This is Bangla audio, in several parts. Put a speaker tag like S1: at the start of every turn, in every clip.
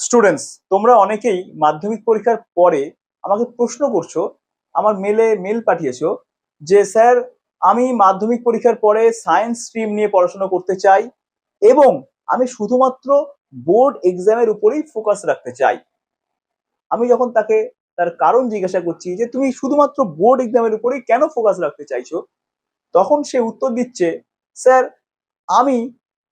S1: স্টুডেন্টস তোমরা অনেকেই মাধ্যমিক পরীক্ষার পরে আমাকে প্রশ্ন করছ, আমার মেলে মেল পাঠিয়েছো যে, স্যার, আমি মাধ্যমিক পরীক্ষার পরে সায়েন্স স্ট্রিম নিয়ে পড়াশোনা করতে চাই এবং আমি শুধুমাত্র বোর্ড এক্সামের উপরেই ফোকাস রাখতে চাই। আমি যখন তাকে তার কারণ জিজ্ঞাসা করছি যে, তুমি শুধুমাত্র বোর্ড এক্সামের উপরেই কেন ফোকাস রাখতে চাইছো? তখন সে উত্তর দিচ্ছে, স্যার, আমি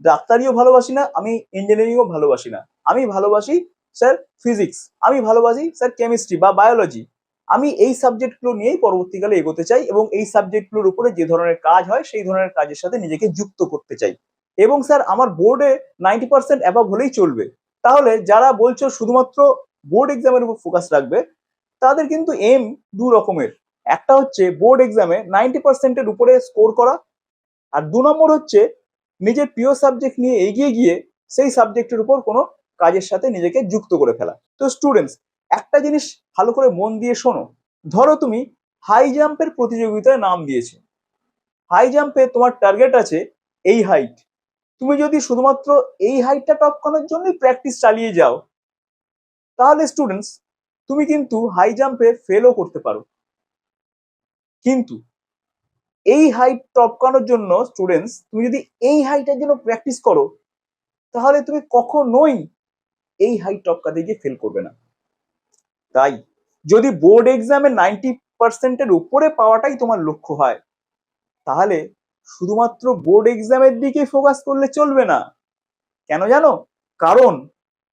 S1: ডাক্তারিও ভালোবাসি না, আমি ইঞ্জিনিয়ারিংও ভালোবাসি না। আমি ভালোবাসি স্যার ফিজিক্স আমি ভালোবাসি স্যার কেমিস্ট্রি বা বায়োলজি আমি এই সাবজেক্টগুলো নিয়েই পরবর্তীকালে এগোতে চাই এবং এই সাবজেক্টগুলোর উপরে যে ধরনের কাজ হয় সেই ধরনের কাজের সাথে নিজেকে যুক্ত করতে চাই। এবং স্যার আমার বোর্ডে নাইনটি পার্সেন্ট অ্যাভাব হলেই চলবে। তাহলে যারা বলছো শুধুমাত্র বোর্ড এক্সামের উপর ফোকাস রাখবে, তাদের কিন্তু এম দু রকমের। একটা হচ্ছে বোর্ড এক্সামে নাইনটি পার্সেন্টের উপরে স্কোর করা, আর দু নম্বর হচ্ছে নিজের প্রিয় সাবজেক্ট নিয়ে এগিয়ে গিয়ে সেই সাবজেক্টের উপর কোনো কাজের সাথে নিজেকে যুক্ত করে ফেলা। তো স্টুডেন্টস একটা জিনিস ভালো করে মন দিয়ে শোনো। ধরো তুমি হাই জাম্পের প্রতিযোগিতায় নাম দিয়েছ। হাই জাম্পে তোমার টার্গেট আছে এই হাইট তুমি যদি শুধুমাত্র এই হাইটটা টপ করার জন্যই প্র্যাকটিস চালিয়ে যাও, তাহলে স্টুডেন্টস তুমি কিন্তু হাই জাম্পে ফেলও করতে পারো। কিন্তু এই হাইট টপকানোর জন্য স্টুডেন্টস তুমি যদি এই হাইটের জন্য প্র্যাকটিস করো, তাহলে তুমি কখনোই এই হাইট টপকাতে গিয়ে ফেল করবে না। তাই যদি বোর্ড এক্সামে নাইনটি পার্সেন্টের উপরে পাওয়াটাই তোমার লক্ষ্য হয়, তাহলে শুধুমাত্র বোর্ড এক্সামের দিকে ফোকাস করলে চলবে না। কেন জানো? কারণ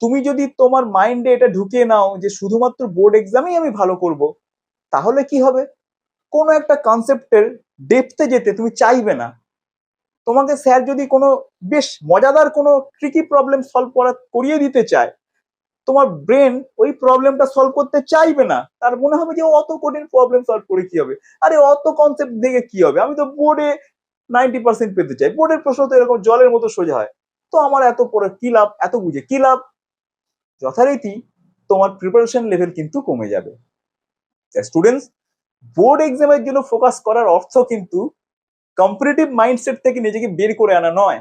S1: তুমি যদি তোমার মাইন্ডে এটা ঢুকিয়ে নাও যে শুধুমাত্র বোর্ড এক্সামেই আমি ভালো করব, তাহলে কি হবে? কোনো একটা কনসেপ্টের ডেপথে যেতে তুমি চাইবে না। তোমাকে স্যার যদি কোনো বেশ মজাদার কোনো ট্রিকি প্রবলেম সলভ করা, করিয়ে দিতে চায়, তোমার ব্রেন ওই প্রবলেমটা সলভ করতে চাইবে না, তার মনে হবে যে অত কঠিন প্রবলেম সলভ করে কি হবে? আরে অত কনসেপ্ট দেখে কি হবে? আমি তো বোর্ডে নাইনটি পার্সেন্ট পেতে চাই। বোর্ডের প্রশ্ন তো এরকম জলের মতো সোজা হয়। তো আমার এত পড়ে কি লাভ? এত বুঝে কি লাভ? যথারীতি তোমার প্রিপারেশন লেভেল কিন্তু কমে যাবে। স্টুডেন্টস বোর্ড এক্সামের জন্য ফোকাস করার অর্থ কিন্তু কম্পিটিটিভ মাইন্ডসেট থেকে নিজেকে বের করে আনা নয়।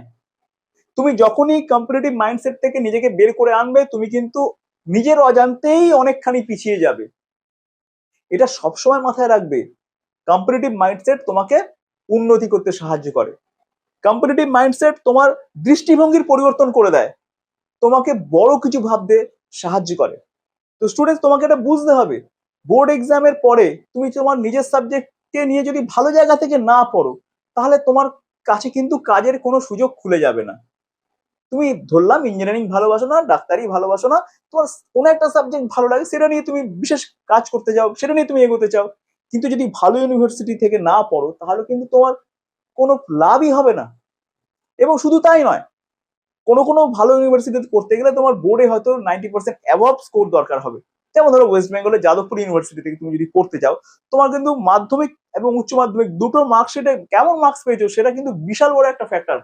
S1: তুমি যখনই কম্পিটিটিভ মাইন্ডসেট থেকে নিজেকে বের করে আনবে, তুমি কিন্তু নিজের অজান্তেই অনেকখানি পিছিয়ে যাবে। এটা সবসময় মাথায় রাখবে। কম্পিটিটিভ মাইন্ডসেট তোমাকে উন্নতি করতে সাহায্য করে। কম্পিটিটিভ মাইন্ডসেট তোমার দৃষ্টিভঙ্গির পরিবর্তন করে দেয়। তোমাকে বড় কিছু ভাবতে সাহায্য করে। তো স্টুডেন্ট তোমাকে এটা বুঝতে হবে। বোর্ড এক্সামের পরে তুমি তোমার নিজের সাবজেক্টকে নিয়ে যদি ভালো জায়গা থেকে না পড়ো তাহলে তোমার কাছে কিন্তু কাজের কোনো সুযোগ খুলে যাবে না। তুমি ধরলাম ইঞ্জিনিয়ারিং ভালোবাসো না, ডাক্তারি ভালোবাসো না, তোমার কোনো একটা সাবজেক্ট ভালো লাগে, সেটা নিয়ে তুমি বিশেষ কাজ করতে যাও, সেটা নিয়ে তুমি এগোতে চাও। কিন্তু যদি ভালো ইউনিভার্সিটি থেকে না পড়ো, তাহলে কিন্তু তোমার কোনো লাভই হবে না। এবং শুধু তাই নয়, কোনো কোনো ভালো ইউনিভার্সিটিতে পড়তে গেলে তোমার বোর্ডে হয়তো নাইনটি পার্সেন্ট অ্যাভাব স্কোর দরকার হবে। যেমন ধরো ওয়েস্ট বেঙ্গলের যাদবপুর ইউনিভার্সিটি থেকে তুমি যদি পড়তে চাও তোমার কিন্তু মাধ্যমিক এবং উচ্চ মাধ্যমিক দুটো মার্কশিটে কেমন মার্কস পেয়েছ সেটা কিন্তু বিশাল বড় একটা ফ্যাক্টর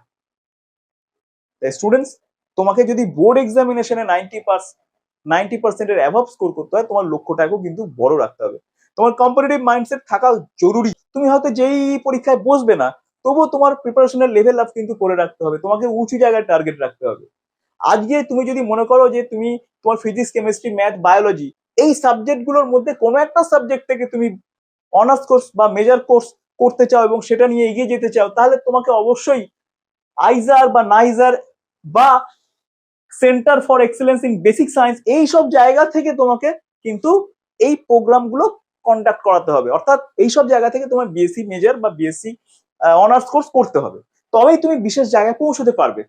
S1: স্টুডেন্টস তোমাকে যদি বোর্ড এক্সামিনেশনে নাইনটি পার্স নাইনটি পার্সেন্টের অ্যাভাব স্কোর করতে হয়, তোমার লক্ষ্যটাকেও কিন্তু বড় রাখতে হবে। তোমার কম্পিটিটিভ মাইন্ডসেট থাকা জরুরি। তুমি হয়তো যেই পরীক্ষায় বসবে না, তবুও তোমার প্রিপারেশনের লেভেল আপ কিন্তু করে রাখতে হবে। তোমাকে উঁচু জায়গায় টার্গেট রাখতে হবে। আজকে তুমি যদি মনে করো যে তুমি তোমার ফিজিক্স কেমিস্ট্রি ম্যাথ বায়োলজি এই সাবজেক্টগুলোর মধ্যে কোনো একটা সাবজেক্ট থেকে তুমি অনার্স কোর্স বা মেজর কোর্স করতে চাও এবং সেটা নিয়ে এগিয়ে যেতে চাও, তাহলে তোমাকে অবশ্যই আইজার বা নাইজার বা centre for excellence in basic science এই সব জায়গা থেকে তোমাকে কিন্তু এই প্রোগ্রামগুলো কন্ডাক্ট করাতে হবে। অর্থাৎ এই সব জায়গা থেকে তোমার বিএসসি মেজর বা বিএসসি অনার্স কোর্স করতে হবে। তবেই তুমি বিশেষ জায়গায় পৌঁছতে পারবে।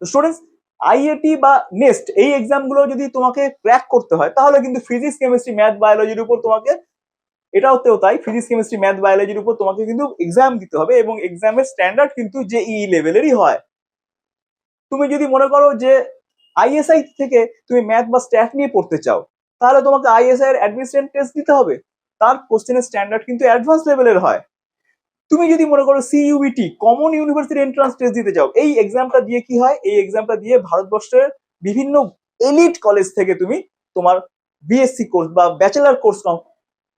S1: তো স্টুডেন্টস আইএটি বা নেক্সট এই এক্সামগুলো যদি তোমাকে ক্র্যাক করতে হয়, তাহলে কিন্তু ফিজিক্স কেমিস্ট্রি ম্যাথ বায়োলজির উপর তোমাকে, এটাও তাই ফিজিক্স কেমিস্ট্রি ম্যাথ বায়োলজির উপর তোমাকে কিন্তু এক্সাম দিতে হবে এবং এক্সামের স্ট্যান্ডার্ড কিন্তু যে ই লেভেলেরই হয়। তুমি যদি মনে করো যে আইএসআই থেকে তুমি ম্যাথ বা স্ট্যাট নিয়ে পড়তে চাও, তাহলে তোমাকে আইএসআই এর অ্যাডমিশন টেস্ট দিতে হবে। তার কোশ্চেনের স্ট্যান্ডার্ড কিন্তু অ্যাডভান্স লেভেলের হয়। তুমি যদি মনে করো CUET common university entrance test দিতে চাও, এই এক্সামটা দিয়ে কি হয়? এই এক্সামটা দিয়ে ভারতবর্ষের বিভিন্ন এলিট কলেজ থেকে তুমি তোমার বিএসসি কোর্স বা ব্যাচেলার কোর্স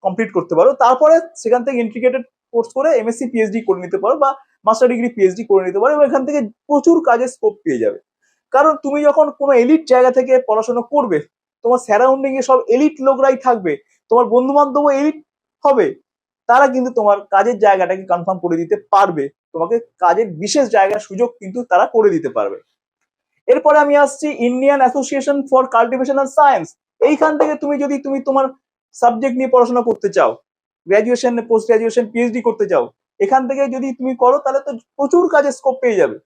S1: কমপ্লিট করতে পারো। তারপরে সেখান থেকে ইন্টিগ্রেটেড কোর্স করে এমএসসি পিএইচডি করে নিতে পারো বা মাস্টার ডিগ্রি পিএইচডি করে নিতে পারো এবং এখান থেকে প্রচুর কাজের স্কোপ পেয়ে যাবে। কারণ তুমি যখন কোনো এলিট জায়গা থেকে পড়াশোনা করবে, তোমার সারাউন্ডিং এ সব এলিট লোকরাই থাকবে, তোমার বন্ধু বান্ধবও এলিট হবে। তারা কিন্তু তোমার কাজের জায়গাটাকে কনফার্ম করে দিতে পারবে। তোমাকে কাজের বিশেষ জায়গার সুযোগ কিন্তু তারা করে দিতে পারবে। এরপরে আমি আসছি Indian association for cultivation and science এইখান থেকে তুমি যদি তুমি তোমার সাবজেক্ট নিয়ে পড়াশোনা করতে চাও গ্র্যাজুয়েশন পোস্ট গ্র্যাজুয়েশন পিএইচডি করতে চাও, এখান থেকে যদি তুমি করো, তাহলে তো প্রচুর কাজের স্কোপ পেয়ে যাবে।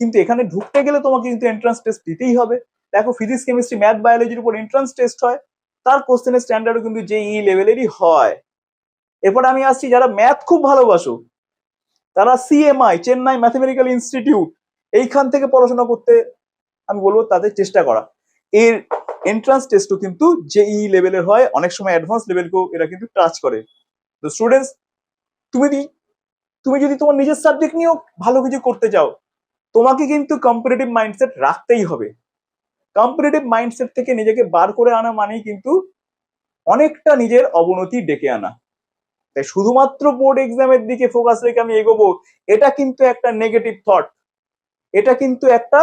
S1: কিন্তু এখানে ঢুকতে গেলে তোমাকে কিন্তু এন্ট্রান্স টেস্ট দিতেই হবে। দেখো ফিজিক্স কেমিস্ট্রি ম্যাথ বায়োলজির উপর এন্ট্রান্স টেস্ট হয়। তার কোশ্চেনের স্ট্যান্ডার্ডও কিন্তু যে ই লেভেলেরই হয়। এরপর আমি আসছি, যারা ম্যাথ খুব ভালোবাসো, তারা সিএমআই চেন্নাই ম্যাথমেটিক্যাল ইনস্টিটিউট এইখান থেকে পড়াশোনা করতে আমি বলব তাদের চেষ্টা করা। এর এন্ট্রান্স টেস্টও কিন্তু জেই লেভেলের হয়, অনেক সময় অ্যাডভান্স লেভেলকেও এরা কিন্তু টাচ করে। তো স্টুডেন্টস তুমি তুমি যদি তোমার নিজের সাবজেক্ট নিয়েও ভালো কিছু করতে চাও, তোমাকে কিন্তু কম্পিটিটিভ মাইন্ডসেট রাখতেই হবে। কম্পিটিটিভ মাইন্ডসেট থেকে নিজেকে বার করে আনা মানেই কিন্তু অনেকটা নিজের অবনতি ডেকে আনা। তাই শুধুমাত্র বোর্ড এক্সামের দিকে ফোকাস রেখে আমি এগোবো, এটা কিন্তু একটা নেগেটিভ থট এটা কিন্তু একটা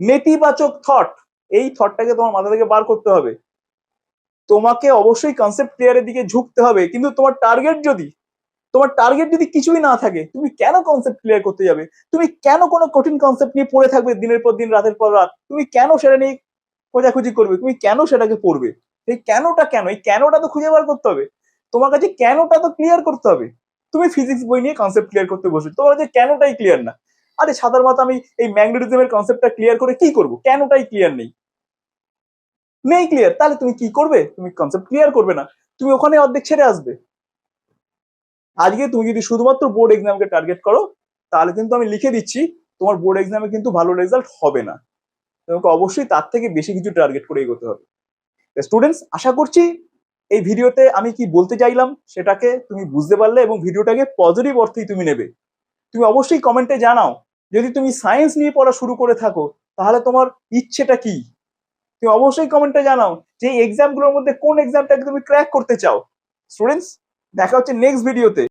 S1: নেতিবাচক থট এই থটটাকে তোমার মাথা থেকে বার করতে হবে। তোমাকে অবশ্যই কনসেপ্ট ক্লিয়ারের দিকে ঝুঁকতে হবে, কিন্তু তোমার টার্গেট যদি, তোমার টার্গেট যদি কিছুই না থাকে, তুমি কেন কনসেপ্ট ক্লিয়ার করতে যাবে? তুমি কেন কোনো কঠিন কনসেপ্ট নিয়ে পড়ে থাকবে দিনের পর দিন, রাতের পর রাত? তুমি কেন সেটা নিয়ে খোঁজাখুঁজি করবে? তুমি কেন সেটাকে পড়বে? এই কেনটা কেন? এই কেনটা তো খুঁজে বার করতে হবে। তোমার কাছে কেনটা তো ক্লিয়ার করতে হবে? তুমি ফিজিক্স বই নিয়ে কনসেপ্ট ক্লিয়ার করতে বসে। তোমার কাছে কেনটাই ক্লিয়ার না। আরে সাদার মাথা আমি এই ম্যাগনেটিজমের কনসেপ্টটা ক্লিয়ার করে কি করব? কেনটাই ক্লিয়ার নেই। নেই ক্লিয়ার তাহলে তুমি কি করবে? তুমি কনসেপ্ট ক্লিয়ার করবে না। তুমি ওখানে অর্ধেক ছেড়ে আসবে। আজকে তুমি যদি শুধুমাত্র বোর্ড এক্সামকে টার্গেট করো, তাহলে কিন্তু আমি লিখে দিচ্ছি, তোমার বোর্ড এক্সামে কিন্তু ভালো রেজাল্ট হবে না। তোমাকে অবশ্যই তার থেকে বেশি কিছু টার্গেট করে এগোতে হবে। স্টুডেন্টস আশা করছি এই ভিডিওতে আমি কি বলতে চাইলাম সেটাকে তুমি বুঝতে পারলে এবং ভিডিওটাকে পজিটিভ অর্থেই তুমি নেবে। তুমি অবশ্যই কমেন্টে জানাও, যদি তুমি সায়েন্স নিয়ে পড়া শুরু করে থাকো, তাহলে তোমার ইচ্ছেটা কি? তুমি অবশ্যই কমেন্টে জানাও যে এই এক্সামগুলোর মধ্যে কোন এক্সামটাকে তুমি ক্র্যাক করতে চাও। স্টুডেন্টস দেখা হচ্ছে নেক্সট ভিডিওতে